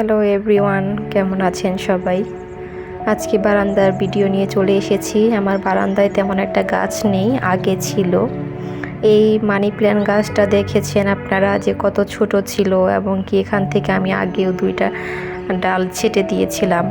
Hello everyone কেমন আছেন সবাই? আজকে বারান্দার ভিডিও নিয়ে চলে এসেছি। আমার বারান্দায় তেমন একটা গাছ নেই, আগে ছিল। এই মানি প্ল্যান্ট গাছটা দেখেছেন আপনারা যে কত ছোট ছিল এবং কি এখান থেকে আমি আগেও দুইটা ডাল ছেটে দিয়েছিলাম।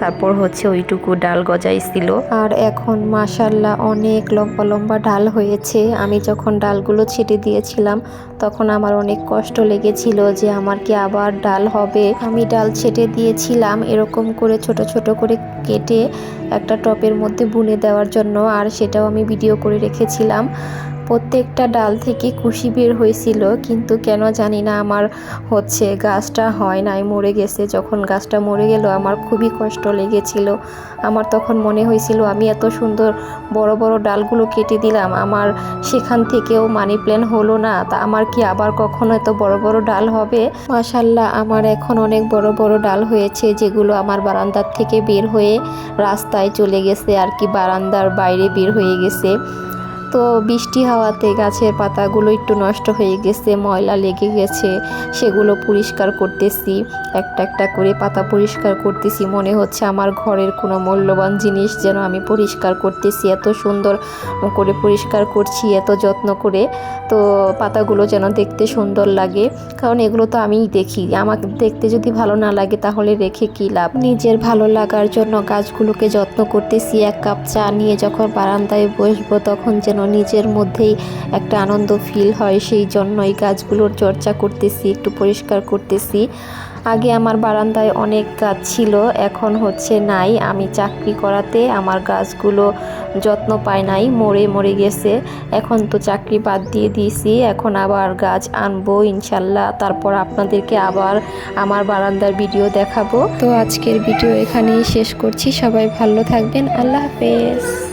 তারপর হচ্ছে ওইটুকু ডাল গজাইছিল। আর এখন মাশাল্লাহ অনেক লম্বা লম্বা ডাল হয়েছে। আমি যখন ডালগুলো ছেটে দিয়েছিলাম, তখন আমার অনেক কষ্ট লেগেছিল যে আমার কি আবার ডাল হবে। আমি ডাল ছেটে দিয়েছিলাম এরকম করে ছোট ছোট করে কেটে একটা টপের মধ্যে বুনে দেওয়ার জন্য, আর সেটাও আমি ভিডিও করে রেখেছিলাম। প্রত্যেকটা ডাল থেকে কুশি বের হয়েছিল, কিন্তু কেন জানি না আমার হচ্ছে গাছটা হয় নাই, মরে গেছে। যখন গাছটা মরে গেল, আমার খুবই কষ্ট লেগেছিল। আমার তখন মনে হয়েছিল, আমি এত সুন্দর বড় বড় ডালগুলো কেটে দিলাম, আমার সেখান থেকেও মানি প্ল্যান হলো না, তা আমার কি আবার কখনো এত বড় বড় ডাল হবে? মাশাল্লাহ আমার এখন অনেক বড় বড় ডাল হয়েছে, যেগুলো আমার বারান্দার থেকে বের হয়ে রাস্তায় চলে গেছে, আর কি বারান্দার বাইরে বের হয়ে গেছে। তো বৃষ্টি হাওয়াতে গাছের পাতাগুলো একটু নষ্ট হয়ে গেছে, ময়লা লেগে গেছে, সেগুলো পরিষ্কার করতেছি। একটা একটা করে পাতা পরিষ্কার করতেছি, মনে হচ্ছে আমার ঘরের কোনো মূল্যবান জিনিস যেন আমি পরিষ্কার করতেছি। এত সুন্দর করে পরিষ্কার করছি, এত যত্ন করে। তো পাতাগুলো যেন দেখতে সুন্দর লাগে, কারণ এগুলো তো আমিই দেখি। আমাকে দেখতে যদি ভালো না লাগে তাহলে রেখে কী লাভ? নিজের ভালো লাগার জন্য গাছগুলোকে যত্ন করতেছি। এক কাপ চা নিয়ে যখন বারান্দায় বসবো তখন যেন নিজের মধ্যেই একটা আনন্দ ফিল হয়, সেই জন্যই গাছগুলোর চর্চা করতেছি, একটু পরিষ্কার করতেছি। আগে আমার বারান্দায় অনেক গাছ ছিল, এখন হচ্ছে নাই। আমি চাকরি করাতে আমার গাছগুলো যত্ন পায় নাই, মরে মরে গেছে। এখন তো চাকরি বাদ দিয়ে দিয়েছি, এখন আবার গাছ আনব ইনশাল্লাহ। তারপর আপনাদেরকে আবার আমার বারান্দার ভিডিও দেখাবো। তো আজকের ভিডিও এখানেই শেষ করছি। সবাই ভালো থাকবেন। আল্লাহ হাফেজ।